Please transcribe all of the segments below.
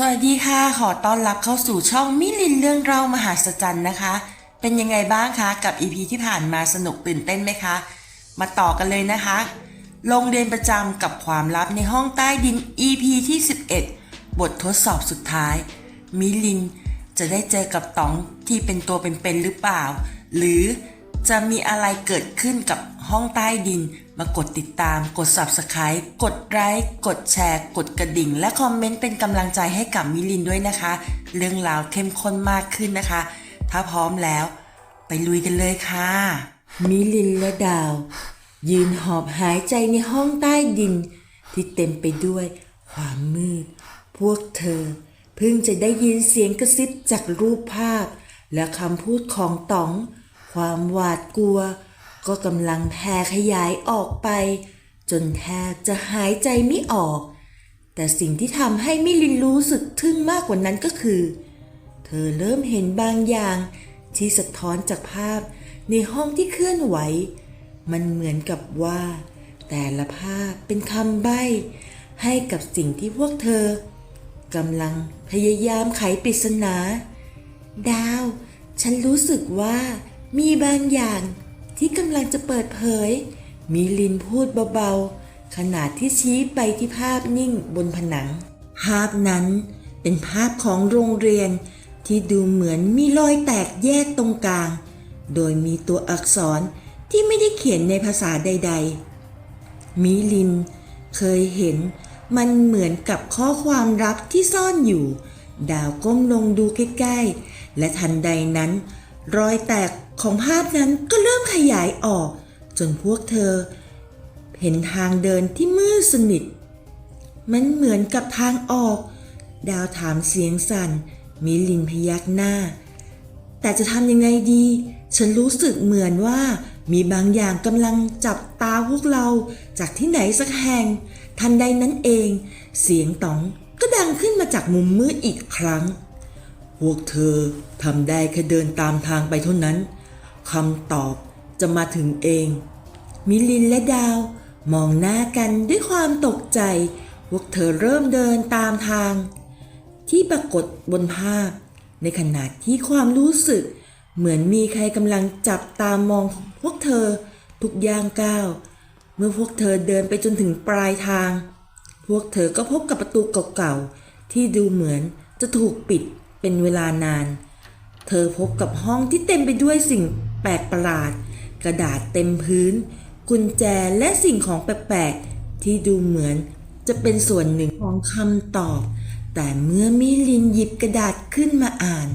สวัสดีค่ะ ขอต้อนรับเข้าสู่ช่องมิลินเรื่องเล่ามหาศจรรย์นะคะ เป็นยังไงบ้างคะกับ EP ที่ผ่านมาสนุกตื่นเต้นไหมคะ มาต่อกันเลยนะคะโรงเรียนประจำกับความลับในห้องใต้ดิน EP ที่ 11 บททดสอบสุดท้าย มิลินจะได้เจอกับต๋องที่เป็นตัวเป็นๆหรือเปล่า หรือจะมีอะไรเกิดขึ้นกับห้องใต้ดิน มากดติดตาม กด subscribe กดไลค์กดแชร์ กดกระดิ่ง และคอมเมนต์เป็นกำลังใจให้กับมิลินด้วยนะคะ เรื่องราวเข้มข้นมากขึ้นนะคะ ถ้าพร้อมแล้ว ไปลุยกันเลยค่ะ มิลินและดาว ยืนหอบหายใจในห้องใต้ดิน ที่เต็มไปด้วยความมืด พวกเธอ เพิ่งจะได้ยินเสียงกระซิบจากรูปภาพ และคำพูดของต๋อง ความหวาดกลัว ก็กำลังแผ่ขยายออกไป จนแทบจะหายใจไม่ออก แต่สิ่งที่ทำให้มิลินรู้สึกทึ่งมากกว่านั้นก็คือ เธอเริ่มเห็นบางอย่างที่สะท้อนจากภาพในห้องที่เคลื่อนไหว มันเหมือนกับว่า แต่ละภาพเป็นคำใบ้ ให้กับสิ่งที่พวกเธอกำลังพยายามไขปริศนา ดาว ฉันรู้สึกว่ามีบางอย่าง ที่กำลังจะเปิดเผยมีลินพูดเบาๆ ขณะที่ชี้ไปที่ภาพนิ่งบนผนัง ภาพนั้นเป็นภาพของโรงเรียนที่ดูเหมือนมีรอยแตกแยกตรงกลาง โดยมีตัวอักษรที่ไม่ได้เขียนในภาษาใด ๆ มิลินเคยเห็นมันเหมือนกับข้อความลับที่ซ่อนอยู่ ดาวก้มลงดูใกล้ๆ และทันใดนั้น รอยแตกของภาพนั้นก็เริ่มขยายออก จนพวกเธอ เห็นทางเดินที่มืดสนิท มันเหมือนกับทางออก ดาวถามเสียงสั่น มิลินพยักหน้า แต่จะทำยังไงดี ฉันรู้สึกเหมือนว่ามีบางอย่างกำลังจับตาพวกเราจากที่ไหนสักแห่ง ทันใดนั้นเอง เสียงต๋องก็ดังขึ้นมาจากมุมมืดอีกครั้ง พวกเธอทำได้แค่เดินตามทางไปเท่านั้นคำตอบจะมาถึงเอง มิลินและดาวมองหน้ากันด้วยความตกใจ พวกเธอเริ่มเดินตามทาง ที่ปรากฏบนภาพ ในขณะที่ความรู้สึก เหมือนมีใครกำลังจับตามองพวกเธอทุกย่างก้าว เมื่อพวกเธอเดินไปจนถึงปลายทาง พวกเธอก็พบกับประตูเก่าๆที่ดูเหมือนจะถูกปิด เป็นเวลานาน เธอพบกับห้องที่เต็มไปด้วยสิ่งแปลกประหลาด กระดาษเต็มพื้น กุญแจและสิ่งของแปลกๆ ที่ดูเหมือนจะเป็นส่วนหนึ่งของคำตอบ แต่เมื่อมิลินหยิบกระดาษขึ้นมาอ่าน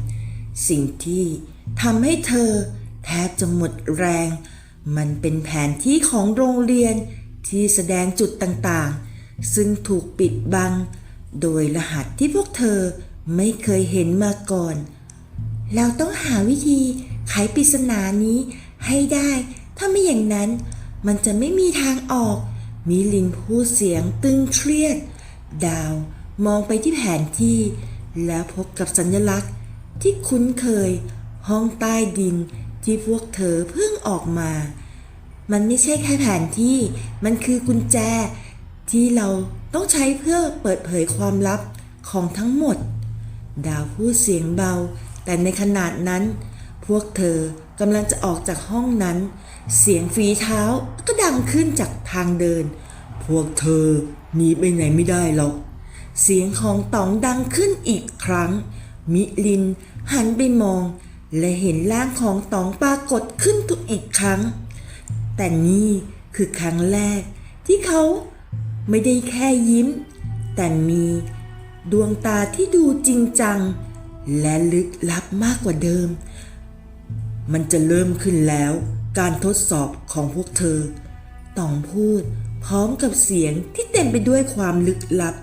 สิ่งที่ทำให้เธอแทบจะหมดแรง มันเป็นแผนที่ของโรงเรียนที่แสดงจุดต่างๆ ซึ่งถูกปิดบัง โดยรหัสที่พวกเธอ ไม่เคยเห็นมาก่อน เราต้องหาวิธีไขปริศนานี้ให้ได้ ถ้าไม่อย่างนั้น มันจะไม่มีทางออก มิลินพูดเสียงตึงเครียด ดาวมองไปที่แผนที่ แล้วพบกับสัญลักษณ์ที่คุ้นเคย ห้องใต้ดินที่พวกเธอเพิ่งออกมา มันไม่ใช่แค่แผนที่ มันคือกุญแจ ที่เราต้องใช้เพื่อเปิดเผยความลับของทั้งหมด ดาวพูดเสียงเบา แต่ในขนาดนั้น พวกเธอกำลังจะออกจากห้องนั้น เสียงฝีเท้าก็ดังขึ้นจากทางเดิน พวกเธอหนีไปไหนไม่ได้หรอก เสียงของต๋องดังขึ้นอีกครั้ง มิลินหันไปมอง และเห็นร่างของต๋องปรากฏขึ้นทุกอีกครั้ง แต่นี่คือครั้งแรกที่เขาไม่ได้แค่ยิ้ม แต่มี ดวงตาที่ดูจริงจัง และลึกลับมากกว่าเดิม มันจะเริ่มขึ้นแล้ว การทดสอบของพวกเธอต้องพูดพร้อมกับเสียงที่เต็มไปด้วยความลึกลับ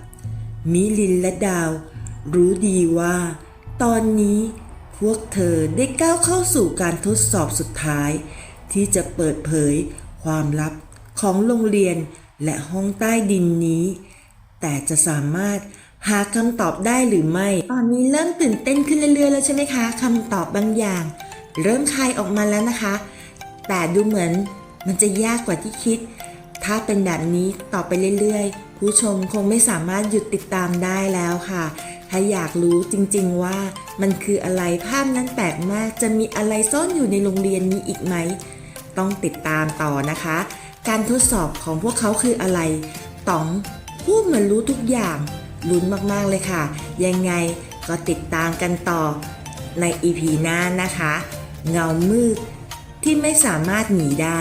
มิลินและดาว รู้ดีว่า ตอนนี้พวกเธอได้ก้าวเข้าสู่การทดสอบสุดท้าย ที่จะเปิดเผยความลับของโรงเรียนและห้องใต้ดินนี้ แต่จะสามารถ หาคำตอบได้หรือไม่ ตอนนี้เริ่มตื่นเต้นขึ้นเรื่อยๆ แล้วใช่ไหมคะคำตอบบางอย่าง เริ่มคลายออกมาแล้วนะคะ แต่ดูเหมือนมันจะยากกว่าที่คิด ถ้าเป็นแบบนี้ต่อไปเรื่อยๆ ผู้ชมคงไม่สามารถหยุดติดตามได้แล้วค่ะ ถ้าอยากรู้จริงๆว่ามันคืออะไรภาพนั้นแปลกมาก จะมีอะไรซ่อนอยู่ในโรงเรียนนี้อีกไหม ต้องติดตามต่อนะคะ การทดสอบของพวกเขาคืออะไรต๋องพูดเหมือนรู้ทุกอย่าง ลุ้นมากๆเลยค่ะ ยังไงก็ติดตามกันต่อในอีพีหน้านะคะ เงามืดที่ไม่สามารถหนีได้